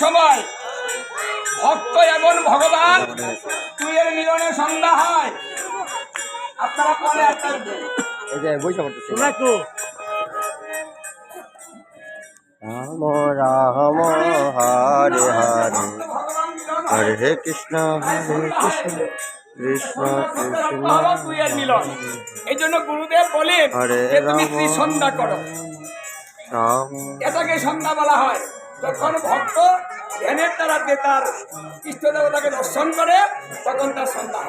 সময় ভক্ত এবং ভগবান তুইয়ের মিলনের সন্ধ্যা হয়। আপনারা করতেছে রাখো রাম রাম হরে হরে। মিলন। হরে কৃষ্ণ হরে কৃষ্ণ। কৃষ্ণ কৃষ্ণ। মিলন। এই জন্য গুরুদেব যে তুমি রাম। ত্রিসন্ধ্যা করো। রাম। এটাকে সন্ধ্যা বলা হয়। যখন ভক্ত ধ্যানের দ্বারা যে তার ইষ্ট দেবতাকে দর্শন করে তখন তার সন্তান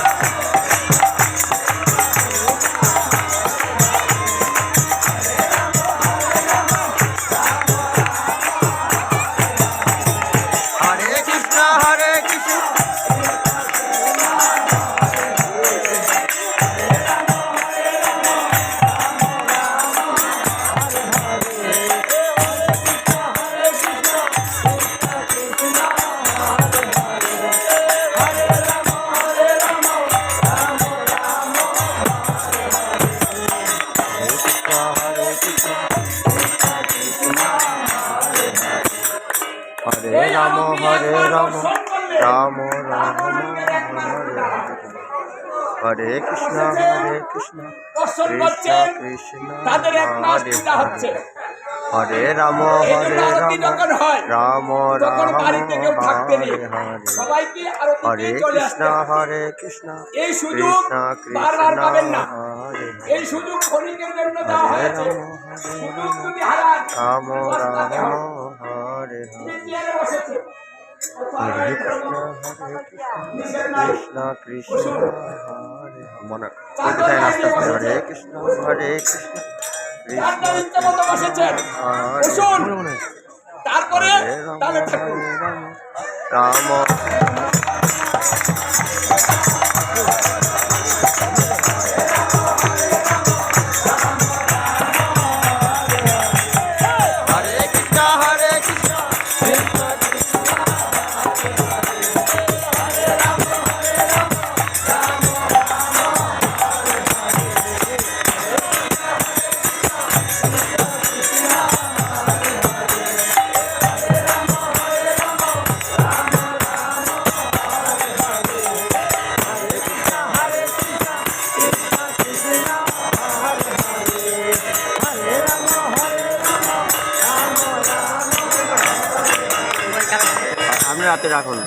হরে কৃষ্ণ হরে কৃষ্ণ। দর্শন কৃষ্ণ কৃষ্ণ তাদের এক মাস হরে। হচ্ছে। হরে রাম হরে রাম। রাম রাম হরে হরে। হরে কৃষ্ণ হরে কৃষ্ণ। এই সুযোগ কৃষ্ণ বারবার কৃষ্ণ পাবেন না। হরে। এই সুযোগ ক্ষণিকের জন্য দেওয়া হরে হয়েছে। রাম সুযোগ যদি হারান রাম রাম হরে হরে। হরে কৃষ্ণ হরে কৃষ্ণ। কৃষ্ণ কৃষ্ণ মনে করতে চাই আস্তে আস্তে হরে কৃষ্ণ হরে কৃষ্ণ তারপরে রাম। রাখুন।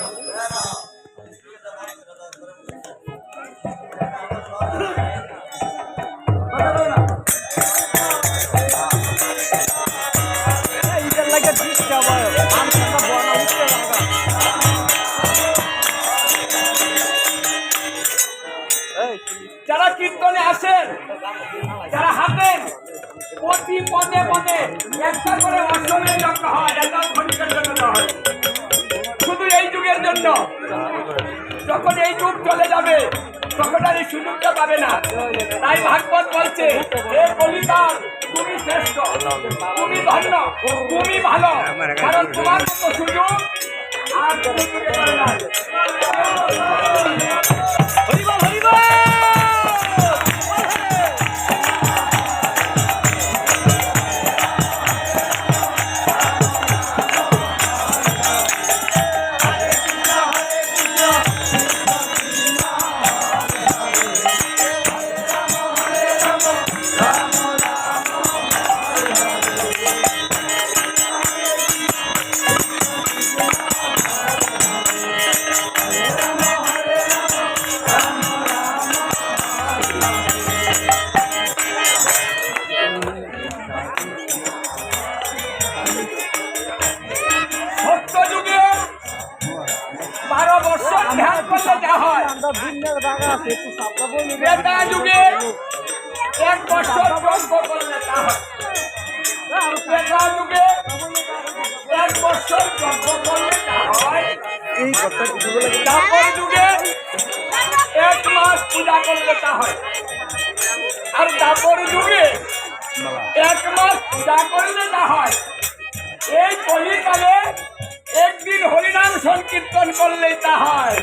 এই সুযোগটা পাবে না। তাই ভাগবত বলছে তুমি শ্রেষ্ঠ, তুমি ধন্য, তুমি ভালো। কারণ তোমার মতো সুযোগ আর ত্রেতা যুগে এক বছর যজ্ঞ করলে তা হয়। ত্রেতা যুগে এক বছর যজ্ঞ করলে হয়। তারপর যুগে এক মাস পূজা করলে তা হয়। আর তারপর যুগে এক মাস পূজা করলে তা হয়। এই কলিকালে একদিন হরিনাম সংকীর্তন করলেই তা হয়।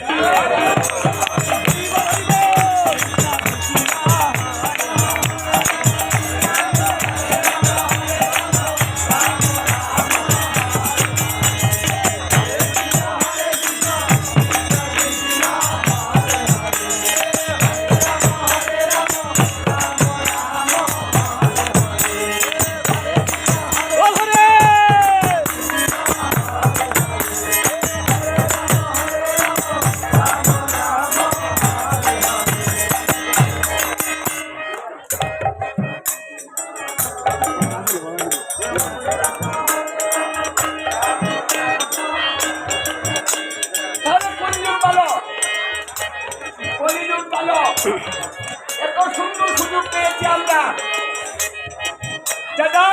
এত সুন্দর সুযোগ পেয়েছি আমরা। যেটা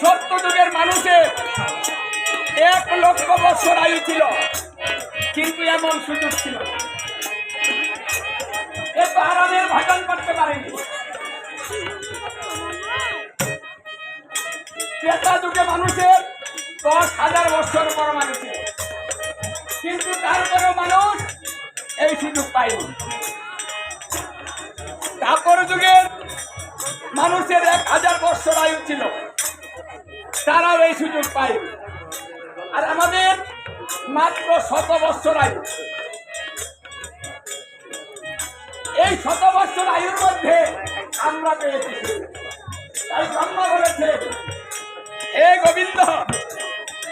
সত্য যুগের মানুষের এক লক্ষ বছর আয়ু ছিল, কিন্তু এমন সুযোগ ছিল করতে মানুষের দশ হাজার বছর পর মানুষ ছিল, কিন্তু তারপরেও মানুষ এই সুযোগ পায়নি। তারপর যুগের মানুষের এক হাজার বছর আয়ু ছিল। তারাও এই সুযোগ পায়নি আর আমাদের মাত্র শত বছর আয়ু। এই শত বছর আয়ুর মধ্যে আমরা পেয়েছি। তাই ব্রহ্মা বলেছে, হে গোবিন্দ,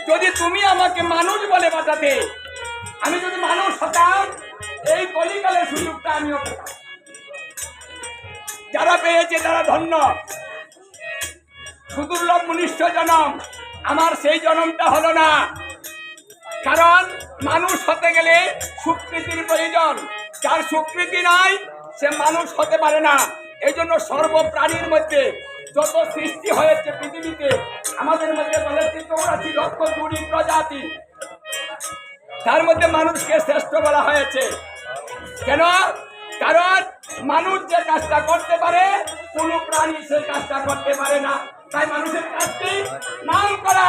যদি তুমি আমাকে মানুষ বলে বাঁচাতে, আমি যদি মানুষ হতাম, এই কলিকালের সুযোগটা আমিও পেতাম। যারা পেয়েছে তারা ধন্য। সুদুর্লভ মনুষ্য জনম, আমার সেই জনমটা হলো না। কারণ মানুষ হতে গেলে সুকৃতির প্রয়োজন। যার সুকৃতি নাই, সে মানুষ হতে পারে না। এই জন্য সর্বপ্রাণীর মধ্যে যত সৃষ্টি হয়েছে পৃথিবীতে, আমাদের মধ্যে বলেছে লক্ষ দুটি প্রজাতি? তার মধ্যে মানুষকে শ্রেষ্ঠ বলা হয়েছে। কেন? কারণ মানুষ যে কাজটা করতে পারে, কোন প্রাণী সে কাজটা করতে পারে না। তাই মানুষের কাজটি নাম করা।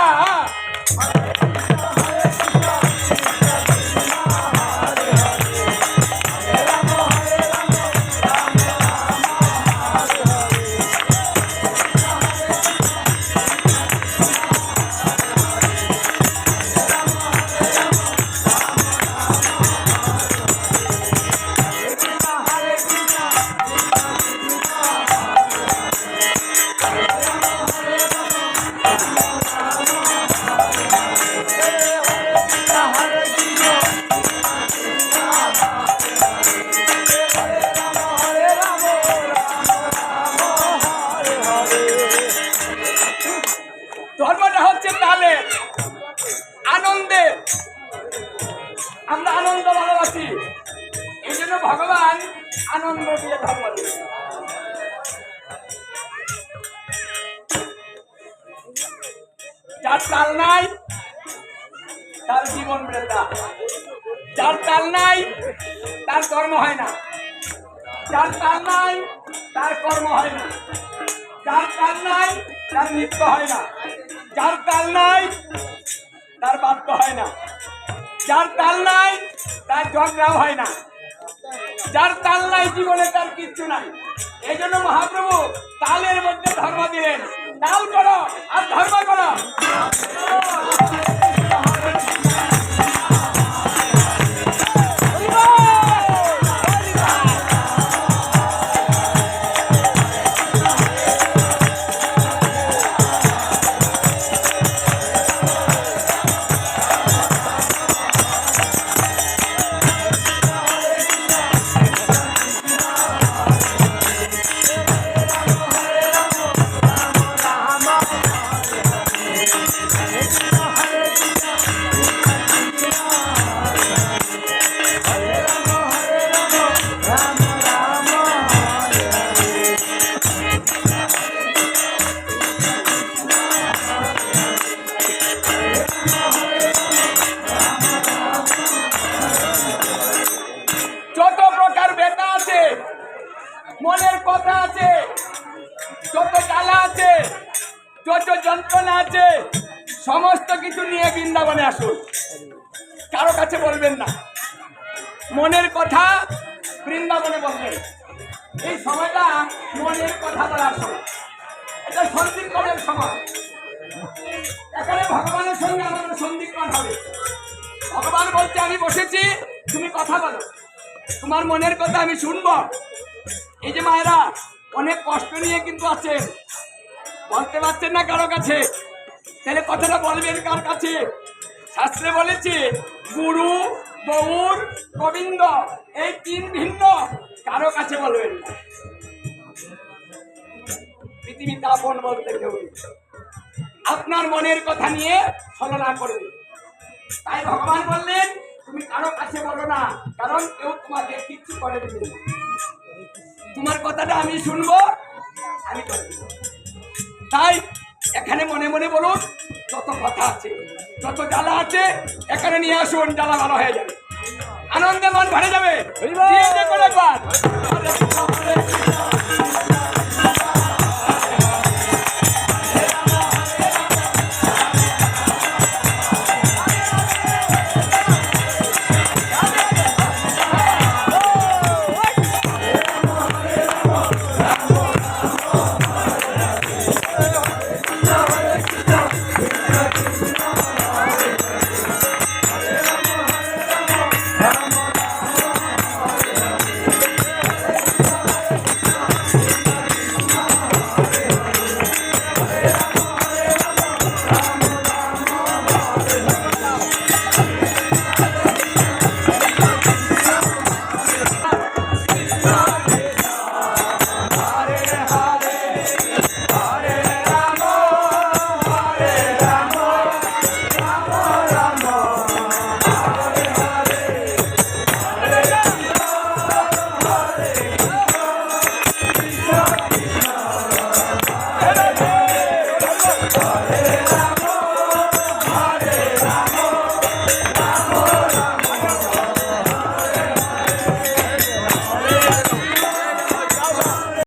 আনন্দ দিয়ে ধর্ম যার তাল নাই, তার জীবন বৃদ্ধা যার তাল নাই, তার কর্ম হয় না। যার তাল নাই, তার কর্ম হয় না। যার তাল নাই, তার নৃত্য হয় না। যার তাল নাই, তার বাদ্য হয় না। যার তাল নাই, তার ঝগড়াও হয় না। যার তাল নাই জীবনে তার কিচ্ছু নাই। এই জন্য মহাপ্রভু তালের মধ্যে ধর্ম দিলেন। তাল করো আর ধর্ম করো। যন্ত্রণা আছে, সমস্ত কিছু নিয়ে বৃন্দাবনে আসুন। কারও কাছে বলবেন না। মনের কথা বৃন্দাবনে বলবেন। এই সময়টা মনের কথা বলার সময়। এটা সন্ধিক্ষণের সময়। এখানে ভগবানের সঙ্গে আমাদের সন্ধিক্ষণ হবে। ভগবান বলতে আমি বসেছি, তুমি কথা বলো। তোমার মনের কথা আমি শুনব। এই যে মায়েরা, অনেক কষ্ট নিয়ে কিন্তু আছেন। বলতে পারছেন না কারও কাছে? তাহলে কথাটা বলবেন কার কাছে? শাস্ত্রে বলেছে, গুরু, গৌর, গোবিন্দ, এই তিন ভিন্ন, কারও কাছে বলবেন না। পৃথিবীতে আপন বলতে কেউ আপনার মনের কথা নিয়ে ছলনা করবে তাই ভগবান বললেন, তুমি কারও কাছে বলো না, কারণ কেউ তোমাকে কিচ্ছু করে দেবে তোমার কথাটা আমি শুনব, আমি করে দেব। তাই এখানে মনে মনে বলুন যত কথা আছে যত জ্বালা আছে এখানে নিয়ে আসুন জ্বালা ভালো হয়ে যাবে। আনন্দে মন ভরে যাবে। একবার।